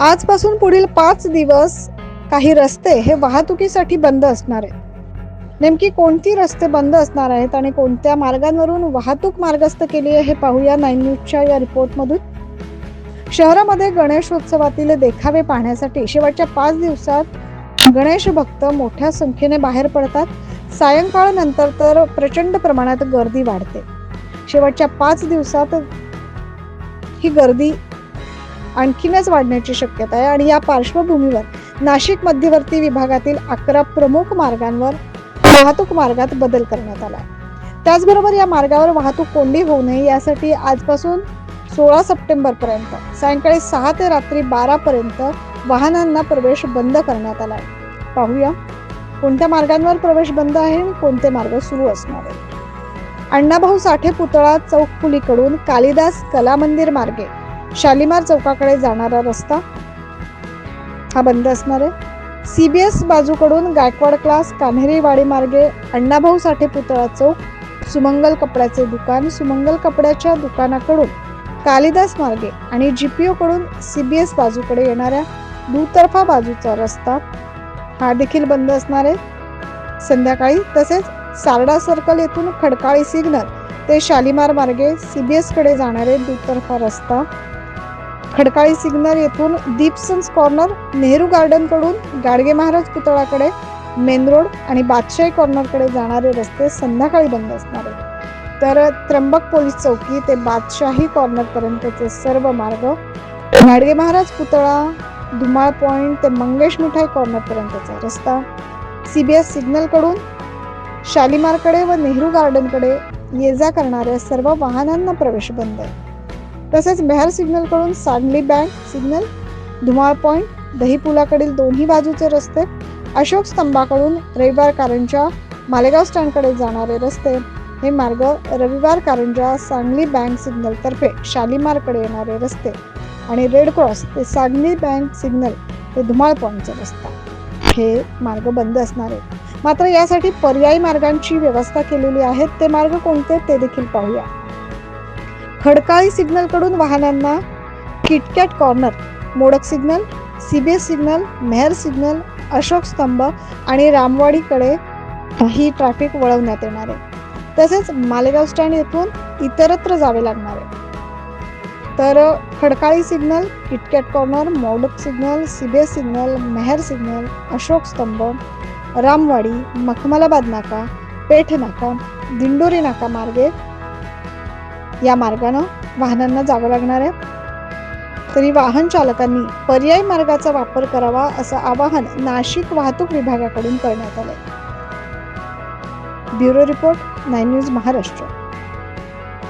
आजपासून पुढील पाच दिवस काही रस्ते हे वाहतुकीसाठी बंद असणार आहेत. नेमकी कोणती रस्ते बंद असणार आहेत आणि कोणत्या मार्गांवरून वाहतूक मार्गस्थ केली आहे हे पाहूया नाईन न्यूजच्या या रिपोर्टमधून. शहरामध्ये गणेशोत्सवातील देखावे पाहण्यासाठी शेवटच्या पाच दिवसात गणेश भक्त मोठ्या संख्येने बाहेर पडतात. सायंकाळ नंतर तर प्रचंड प्रमाणात गर्दी वाढते. शेवटच्या पाच दिवसात ही गर्दी आणखीनच वाढण्याची शक्यता आहे. आणि या पार्श्वभूमीवर नाशिक मध्यवर्ती विभागातील अकरा प्रमुख मार्गांवर वाहतूक मार्गात बदल करण्यात आला त्याचबरोबर या मार्गावर वाहतूक कोंडी होऊ नये यासाठी आजपासून सोळा सप्टेंबर पर्यंत सायंकाळी सहा ते रात्री बारा पर्यंत वाहनांना प्रवेश बंद करण्यात आला आहे. पाहूया कोणत्या मार्गांवर प्रवेश बंद आहे आणि कोणते मार्ग सुरू असणार आहे अण्णाभाऊ साठे पुतळा चौक पुलीकडून कालिदास कला मंदिर मार्गे शालिमार चौकाकडे जाणारा रस्ता हा बंद असणार आहे. सीबीएस बाजूकडून गायकवाड क्लास कान्हेरीवाडी मार्गे अण्णाभाऊ साठे पुतळा चौक सुमंगल कपड्याचे दुकान सुमंगल कपड्याच्या दुकानाकडून कालिदास मार्गे आणि सी बी सीबीएस बाजूकडे येणाऱ्या दुतर्फा बाजूचा रस्ता हा देखील बंद असणार आहे. संध्याकाळी तसेच सारडा सर्कल येथून खडकाळी सिग्नल ते शालिमार मार्गे सी बी एसकडे जाणारे दुतर्फा रस्ता खडकाळी सिग्नल येथून दीपसन्स कॉर्नर नेहरू गार्डनकडून गाडगे महाराज पुतळाकडे मेन रोड आणि बादशाही कॉर्नरकडे जाणारे रस्ते संध्याकाळी बंद असणार आहेत. तर त्र्यंबक पोलीस चौकी ते बादशाही कॉर्नरपर्यंतचे सर्व मार्ग गाडगे महाराज पुतळा धुमाळ पॉइंट ते मंगेश मिठाई कॉर्नरपर्यंतचा रस्ता सी बी एस सिग्नलकडून शालिमारकडे व नेहरू गार्डनकडे ये जा करणाऱ्या सर्व वाहनांना प्रवेश बंद आहे. तसेच Mehar सिग्नलकडून Sangli bank signal Dhumal point दहीपुलाकडील दोन्ही बाजूचे रस्ते अशोक स्तंभाकडून रविवार कारंजा मालेगाव स्टँडकडे जाणारे रस्ते हे मार्ग रविवार कारंजा सांगली बँक सिग्नल तर्फे शालिमारकडे येणारे रस्ते आणि रेड क्रॉस ते सांगली बँक सिग्नल ते धुमाळ पॉईंटचा रस्ता हे मार्ग बंद असणार. आहेत मात्र यासाठी पर्यायी मार्गांची व्यवस्था केलेली आहे. ते मार्ग कोणते ते देखील पाहूया. खडकाळी सिग्नलकडून वाहनांना KitKat corner Modak signal CBS signal Mehar signal Ashok Stambh आणि रामवाडीकडे ही ट्रॅफिक वळवण्यात येणार आहे. तसेच मालेगाव स्टँड येथून इतरत्र जावे लागणार आहे. तर Khadkali signal KitKat corner Modak signal CBS signal Mehar signal Ashok Stambh Ramwadi Makhmalabad नाका पेठ नाका दिंडोरी नाका मार्गे या मार्गानं वाहनांना जावं लागणार आहे. तरी वाहन चालकांनी पर्यायी मार्गाचा वापर करावा असं आवाहन नाशिक वाहतूक विभागाकडून करण्यात आलंय. Bureau report nine news Maharashtra.